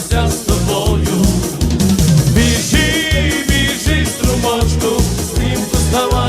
стануся з тобою. Біжи, біжи, струмочку, стрімко здавай.